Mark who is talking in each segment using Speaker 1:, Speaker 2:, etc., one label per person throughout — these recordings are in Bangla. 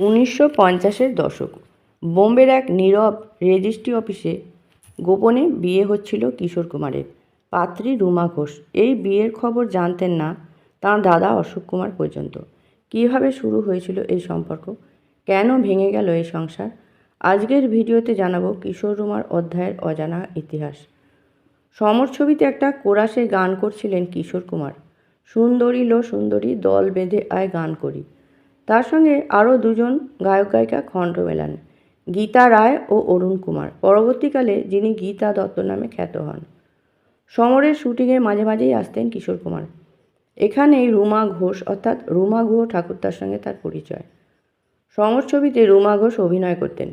Speaker 1: উনিশশো পঞ্চাশের দশক। বোম্বের এক নীরব রেজিস্ট্রি অফিসে গোপনে বিয়ে হচ্ছিল কিশোর কুমারের। পাত্রী রুমা ঘোষ। এই বিয়ের খবর জানতেন না তাঁর দাদা অশোক কুমার পর্যন্ত। কীভাবে শুরু হয়েছিল এই সম্পর্ক? কেন ভেঙে গেল এই সংসার? আজকের ভিডিওতে জানাব কিশোর রুমার অধ্যায়ের অজানা ইতিহাস। সমর ছবিতে একটা কোরাসে গান করছিলেন কিশোর কুমার। সুন্দরী লো সুন্দরী দল বেঁধে আয় গান করি। তার সঙ্গে আরও দুজন গায়ক গায়িকা খণ্ড মেলান, গীতা রায় ও অরুণ কুমার। পরবর্তীকালে যিনি গীতা দত্ত নামে খ্যাত হন। সমরের শুটিংয়ে মাঝে মাঝেই আসতেন কিশোর কুমার। এখানেই রুমা ঘোষ অর্থাৎ রুমা গুহ ঠাকুরতার সঙ্গে তার পরিচয়। সমর ছবিতে রুমা ঘোষ অভিনয় করতেন।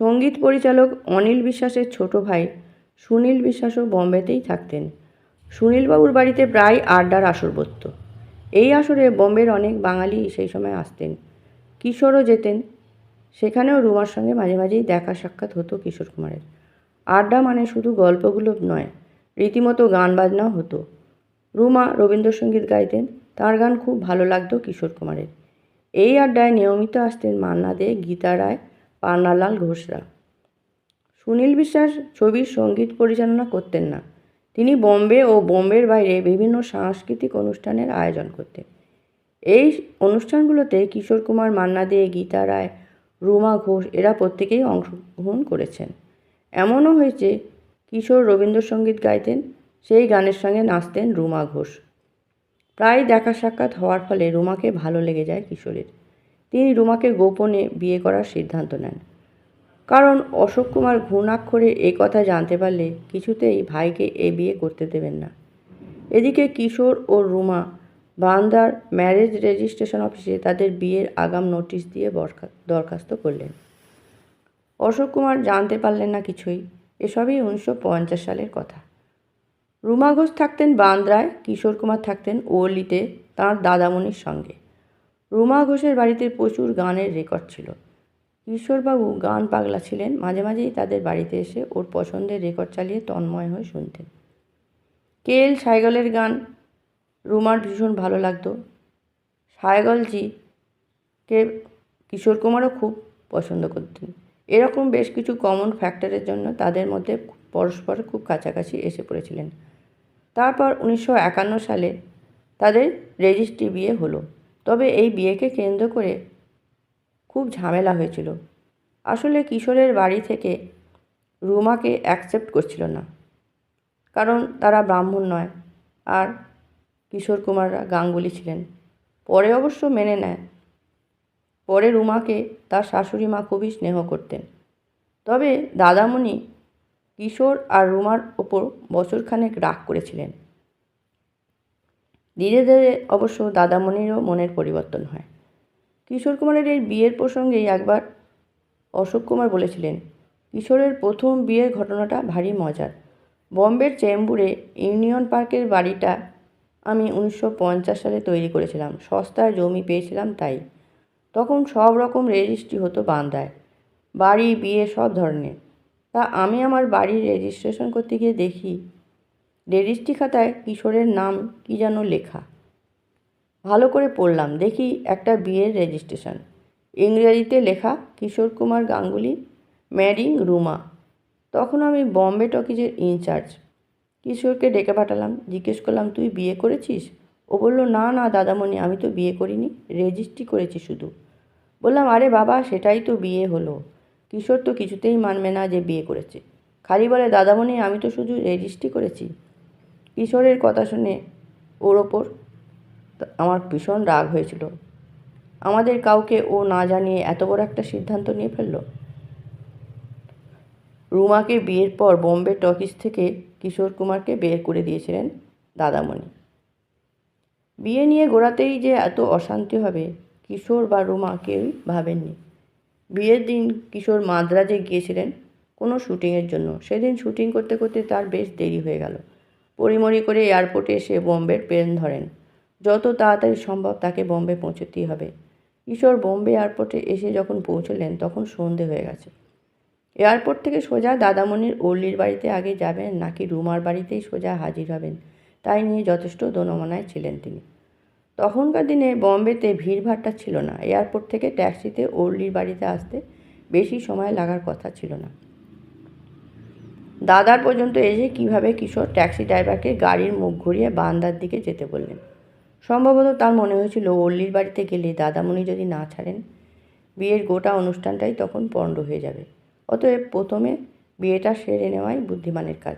Speaker 1: সংগীত পরিচালক অনিল বিশ্বাসের ছোট ভাই সুনীল বিশ্বাসও বম্বেতেই থাকতেন। সুনীলবাবুর বাড়িতে প্রায় আড্ডার আসর বসত এই আসরে বোম্বের অনেক বাঙালি সেই সময় আসতেন। কিশোরও যেতেন। সেখানেও রুমার সঙ্গে মাঝে মাঝেই দেখা সাক্ষাৎ হতো কিশোর কুমারের। আড্ডা মানে শুধু গল্পগুলো নয়, রীতিমতো গান বাজনাও হতো। রুমা রবীন্দ্রসঙ্গীত গাইতেন, তার গান খুব ভালো লাগতো কিশোর কুমারের। এই আড্ডায় নিয়মিত আসতেন মান্না দে, গীতা রায়, পান্নালাল ঘোষরা। সুনীল বিশ্বাস ছবির সংগীত পরিচালনা করতেন না। তিনি বোম্বে ও বোম্বের বাইরে বিভিন্ন সাংস্কৃতিক অনুষ্ঠানের আয়োজন করতেন। এই অনুষ্ঠানগুলোতে কিশোর কুমার মান্না দে, গীতা রায়, রুমা ঘোষ এরা প্রত্যেকেই অংশগ্রহণ করেছেন। এমনও হয়েছে, কিশোর রবীন্দ্রসঙ্গীত গাইতেন, সেই গানের সঙ্গে নাচতেন রুমা ঘোষ। প্রায় দেখা সাক্ষাৎ হওয়ার ফলে রুমাকে ভালো লেগে যায় কিশোরের। তিনি রুমাকে গোপনে বিয়ে করার সিদ্ধান্ত নেন। কারণ অশোক কুমার ঘুণাক্ষরে এ কথা জানতে পারলে কিছুতেই ভাইকে এ বিয়ে করতে দেবেন না। এদিকে কিশোর ও রুমা বান্দার ম্যারেজ রেজিস্ট্রেশন অফিসে তাদের বিয়ের আগাম নোটিশ দিয়ে দরখাস্ত করলেন। অশোক কুমার জানতে পারলেন না কিছুই। এসবই উনিশশো পঞ্চাশ সালের কথা। রুমা ঘোষ থাকতেন বান্দ্রায়, কিশোর কুমার থাকতেন ওলিতে, তাঁর দাদামণির সঙ্গে। রুমা ঘোষের বাড়িতে প্রচুর গানের রেকর্ড ছিল। কিশোরবাবু গান পাগলা ছিলেন। মাঝে মাঝেই তাদের বাড়িতে এসে ওর পছন্দের রেকর্ড চালিয়ে তন্ময় হয়ে শুনতেন। কে এল সাইগলের গান রুমার ভীষণ ভালো লাগতো। সাইগলজিকে কিশোর কুমারও খুব পছন্দ করতেন। এরকম বেশ কিছু কমন ফ্যাক্টরের জন্য তাদের মধ্যে পরস্পর খুব কাছাকাছি এসে পড়েছিলেন। তারপর উনিশশো একান্ন সালে তাদের রেজিস্ট্রি বিয়ে হলো। তবে এই বিয়েকে কেন্দ্র করে ঝামেলা হয়েছিল। আসলে কিশোরের বাড়ি থেকে রুমাকে অ্যাকসেপ্ট করছিল না। কারণ তারা ব্রাহ্মণ নয় আর কিশোর কুমাররা গাঙ্গুলি ছিলেন। পরে অবশ্য মেনে নেয়। পরে রুমাকে তার শাশুড়ি মা খুবই স্নেহ করতেন। তবে দাদামণি কিশোর আর রুমার ওপর বছরখানেক রাগ করেছিলেন। ধীরে ধীরে অবশ্য দাদামণিরও মনের পরিবর্তন হয়। কিশোর কুমারের এই বিয়ের প্রসঙ্গেই একবার অশোক কুমার বলেছিলেন, কিশোরের প্রথম বিয়ের ঘটনাটা ভারী মজার। বম্বের চেম্বুরে ইউনিয়ন পার্কের বাড়িটা আমি উনিশশো পঞ্চাশ সালে তৈরি করেছিলাম, সস্তায় জমি পেয়েছিলাম তাই। তখন সব রকম রেজিস্ট্রি হতো বান্দায়, বাড়ি, বিয়ে, সব ধরনের। তা আমি আমার বাড়ির রেজিস্ট্রেশন করতে গিয়ে দেখি, রেজিস্ট্রি খাতায় কিশোরের নাম কি যেন লেখা। ভালো করে পড়লাম, দেখি একটা বিয়ের রেজিস্ট্রেশন ইংরেজিতে লেখা, কিশোর কুমার গাঙ্গুলি ম্যারিং রুমা। তখন আমি বম্বে টকিজের ইনচার্জ কিশোরকে ডেকে পাঠালাম, জিজ্ঞেস করলাম, তুই বিয়ে করেছিস? ও বলল, না না, দাদামণি, আমি তো বিয়ে করিনি রেজিস্ট্রি করেছি শুধু। বললাম, আরে বাবা, সেটাই তো বিয়ে হলো। কিশোর তো কিছুতেই মানবে না যে বিয়ে করেছে। খালি বলে, দাদামণি, আমি তো শুধু রেজিস্ট্রি করেছি। কিশোরের কথা শুনে ওর ওপর আমার ভীষণ রাগ হয়েছিল। আমাদের কাউকে ও না জানিয়ে এত বড় একটা সিদ্ধান্ত নিয়ে ফেলল? রুমাকে বিয়ের পর বোম্বে টকিজ থেকে কিশোর কুমারকে বের করে দিয়েছিলেন দাদামণি। বিয়ে নিয়ে গোড়াতেই যে এত অশান্তি হবে, কিশোর বা রুমা কেউই ভাবেননি। বিয়ের দিন কিশোর মাদ্রাজে গিয়েছিলেন কোনো শ্যুটিংয়ের জন্য। সেদিন শ্যুটিং করতে করতে তার বেশ দেরি হয়ে গেল। পরিমরি করে এয়ারপোর্টে এসে বোম্বের প্লেন ধরেন। যত তাড়াতাড়ি সম্ভব তাকে বোম্বে পৌঁছতেই হবে। কিশোর বোম্বে এয়ারপোর্টে এসে যখন পৌঁছলেন, তখন সন্ধে হয়ে গেছে। এয়ারপোর্ট থেকে সোজা দাদামণির ওল্লির বাড়িতে আগে যাবেন, নাকি রুমার বাড়িতেই সোজা হাজির হবেন, তাই নিয়ে যথেষ্ট দোনমনায় ছিলেন তিনি। তখনকার দিনে বম্বেতে ভিড়ভাট্টা ছিল না। এয়ারপোর্ট থেকে ট্যাক্সিতে ওর্লির বাড়িতে আসতে বেশি সময় লাগার কথা ছিল না। দাদার পর্যন্ত এসে কীভাবে কিশোর ট্যাক্সি ড্রাইভারকে গাড়ির মুখ ঘুরিয়ে বান্দার দিকে যেতে বললেন। সম্ভবত তার মনে হয়েছিল অল্লির বাড়িতে গেলে দাদামণি যদি না ছাড়েন, বিয়ের গোটা অনুষ্ঠানটাই তখন পণ্ড হয়ে যাবে। অতএব প্রথমে বিয়েটা সেরে নেওয়াই বুদ্ধিমানের কাজ।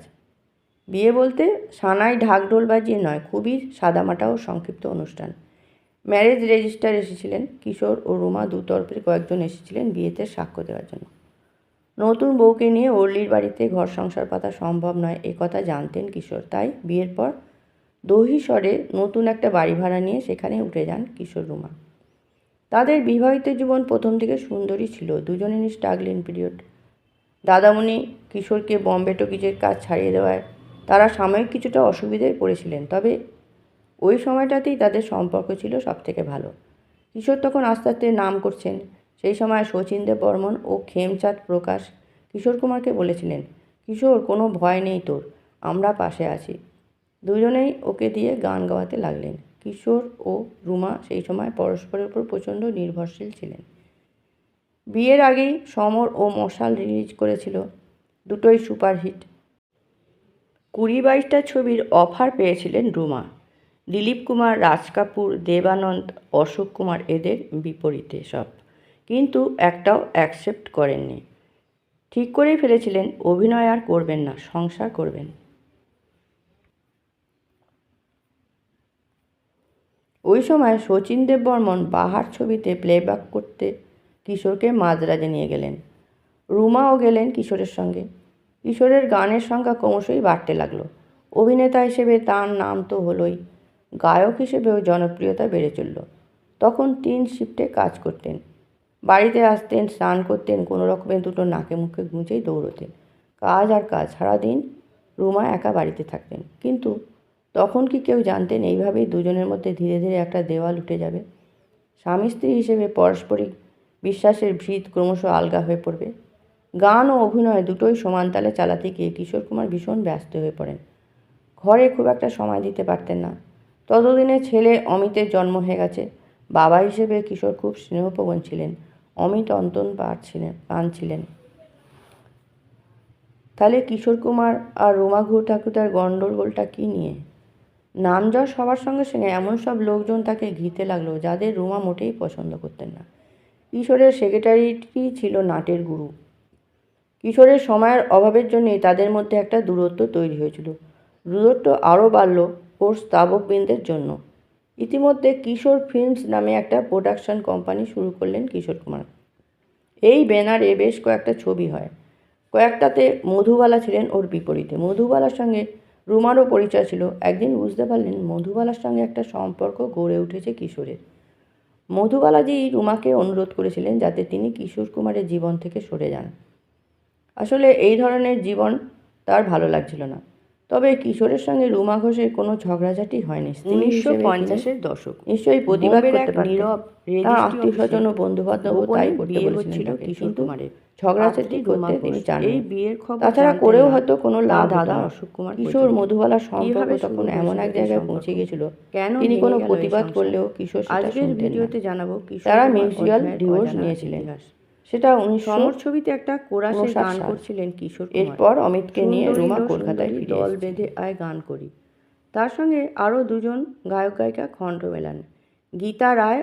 Speaker 1: বিয়ে বলতে সানাই ঢাকঢোল বাজিয়ে নয়, খুবই সাদামাটা ও সংক্ষিপ্ত অনুষ্ঠান। ম্যারেজ রেজিস্টার এসেছিলেন, কিশোর ও রুমা দুতরফের কয়েকজন এসেছিলেন বিয়েতে সাক্ষ্য দেওয়ার জন্য। নতুন বউকে নিয়ে ওর্লির বাড়িতে ঘর সংসার পাতা সম্ভব নয়, এ কথা জানতেন কিশোর, তাই বিয়ের পর দহিসরে নতুন একটা বাড়ি ভাড়া নিয়ে সেখানে উঠে যান কিশোর রুমা। তাদের বিবাহিত জীবন প্রথম থেকে সুন্দরই ছিল। দুজনেরই স্ট্রাগলিং পিরিয়ড দাদামণি কিশোরকে বম্বে টকিজের কাজ ছাড়িয়ে দেওয়ায় তারা সাময়িক কিছুটা অসুবিধায় পড়েছিলেন, তবে ওই সময়টাতেই তাদের সম্পর্ক ছিল সবথেকে ভালো। কিশোর তখন আস্তে আস্তে নাম করছেন। সেই সময় শচীন দেব বর্মন ও খেমচাঁদ প্রকাশ কিশোর কুমারকে বলেছিলেন, কিশোর, কোনো ভয় নেই তোর, আমরা পাশে আছি। দুজনেই ওকে দিয়ে গান গাওয়াতে লাগলেন। কিশোর ও রুমা সেই সময় পরস্পরের উপর প্রচণ্ড নির্ভরশীল ছিলেন। বিয়ের আগেই সমর ও মশাল রিলিজ করেছিল দুটোই সুপারহিট। কুড়ি বাইশটা ছবির অফার পেয়েছিলেন রুমা। দিলীপ কুমার, রাজ কাপুর, দেবানন্দ, অশোক কুমার এদের বিপরীতে সব। কিন্তু একটাও অ্যাকসেপ্ট করেননি। ঠিক করেই ফেলেছিলেন, অভিনয় আর করবেন না, সংসার করবেন। ওই সময় শচীন দেব বর্মন বাহার ছবিতে প্লেব্যাক করতে কিশোরকে মাঝরাজে নিয়ে গেলেন। রুমাও গেলেন কিশোরের সঙ্গে। কিশোরের গানের সংখ্যা ক্রমশই বাড়তে লাগল। অভিনেতা হিসেবে তার নাম তো হলোই। গায়ক হিসেবেও জনপ্রিয়তা বেড়ে চলল। তখন তিন শিফটে কাজ করতেন। বাড়িতে আসতেন, স্নান করতেন, কোনো রকমের দুটো নাকে মুখে গুঁজেই দৌড়তেন। কাজ আর কাজ, সারাদিন রুমা একা বাড়িতে থাকতেন। কিন্তু তখন কি কেউ জানতেন এইভাবেই দুজনের মধ্যে ধীরে ধীরে একটা দেওয়াল উঠে যাবে? স্বামী স্ত্রী হিসেবে পারস্পরিক বিশ্বাসের ভিত ক্রমশ আলগা হয়ে পড়বে। গান ও অভিনয় দুটোই সমান তালে চালাতে গিয়ে কিশোর কুমার ভীষণ ব্যস্ত হয়ে পড়েন। ঘরে খুব একটা সময় দিতে পারতেন না। ততদিনে ছেলে অমিতের জন্ম হয়ে গেছে। বাবা হিসেবে কিশোর খুব স্নেহপ্রবণ ছিলেন। অমিত অন্তন পারছিলেন পান ছিলেন তাহলে কিশোর কুমার আর রোমা ঘুর ঠাকুরদার গণ্ডগোলটা কী নিয়ে? নাম যশ সবার সঙ্গে সঙ্গে এমন সব লোকজন তাকে ঘিতে লাগল যাদের রুমা মোটেই পছন্দ করতেন না। কিশোরের সেক্রেটারিটি ছিল নাটের গুরু। কিশোরের সময়ের অভাবের জন্যই তাদের মধ্যে একটা দূরত্ব তৈরি হয়েছিল। দূরত্ব আরও বাড়ল ওর স্তাবকবৃন্দের জন্য। ইতিমধ্যে কিশোর ফিল্মস নামে একটা প্রোডাকশন কোম্পানি শুরু করলেন কিশোর কুমার। এই ব্যানারে বেশ কয়েকটা ছবি হয়। কয়েকটাতে মধুবালা ছিলেন ওর বিপরীতে। মধুবালার সঙ্গে রুমারও পরিচয় ছিল। একদিন বুঝতে পারলেন মধুবালার সঙ্গে একটা সম্পর্ক গড়ে উঠেছে কিশোরের। মধুবালাজি রুমাকে অনুরোধ করেছিলেন যাতে তিনি কিশোর কুমারের জীবন থেকে সরে যান। আসলে এই ধরনের জীবন তার ভালো লাগছিল না। তবে কিশোরের সঙ্গে রুমা ঘোষের কোনো ঝগড়াঝাটি হয়নি। উনিশশো পঞ্চাশের দশক। নিশ্চয়ই প্রতিবাদ করতে পারতেন। তার আত্মীয় স্বজন ও বন্ধু বান্ধব তাই করতে বলেছিল কিশোর কুমারের। ঝগড়াঝাটি করতে তিনি এই বিয়ের খবর তাছাড়া করেও হয়তো কোনো লাভ দাদা অশোক কুমার কিশোর মধুবালার সম্পর্ক তখন এমন এক জায়গায় পৌঁছে গিয়েছিল কেন তিনি কোনো প্রতিবাদ করলেও কিশোর আজকের ভিডিওতে জানাব তারা মিউজিক্যাল ডিভোর্স নিয়েছিলেন। সেটা সমর ছবিতে একটা কোরাসে গান করছিলেন কিশোর এরপর অমিতকে নিয়ে রুমা কলকাতায় দল বেঁধে আয় গান করি। তার সঙ্গে আরও দুজন গায়ক গায়িকা খণ্ড মেলান। গীতা রায়